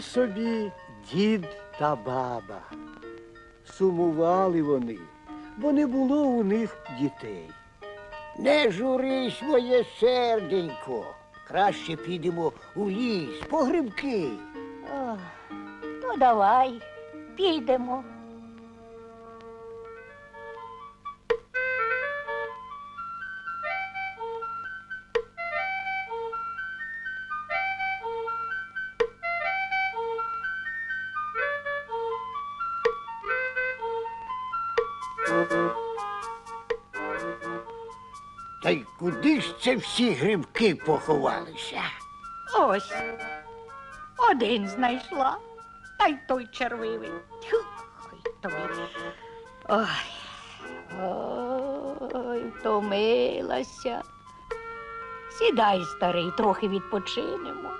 собі дід та баба. Сумували вони, бо не було у них дітей. Не журись, моє серденько. Краще підемо у ліс, по грибки. Ох, ну давай, підемо. Та й куди ж це всі грибки поховалися? Ось. Один знайшла, та й той червивий. Тьху, ой, тобі. Ой. Ой, втомилася. Сідай, старий, трохи відпочинемо.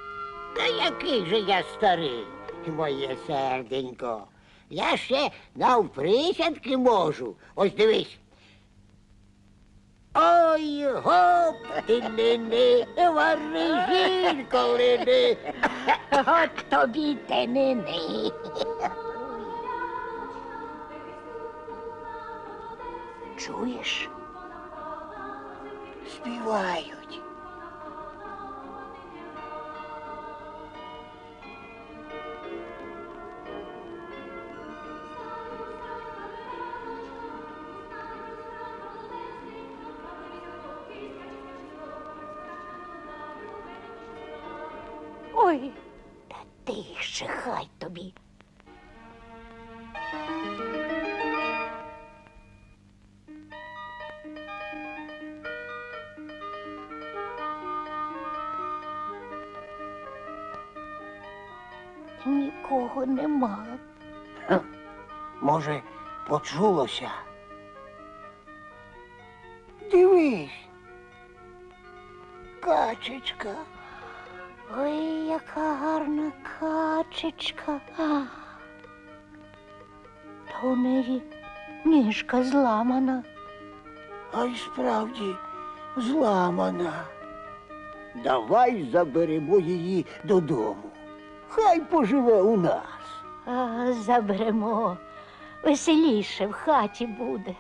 Та який же я старий, моє серденько. Я ще навприсядки можу. Ось дивись. Ой, гоп, ти-ни-ни, варежінко лини. От тобі те не ни. Чуєш? Співають. Ой, та тише, хай тобі. Нікого нема. Може, почулося. Дивись. Качечка. Ой, яка гарна качечка. А. Та у неї ніжка зламана. А й справді зламана. Давай заберемо її додому. Хай поживе у нас. А, заберемо. Веселіше в хаті буде.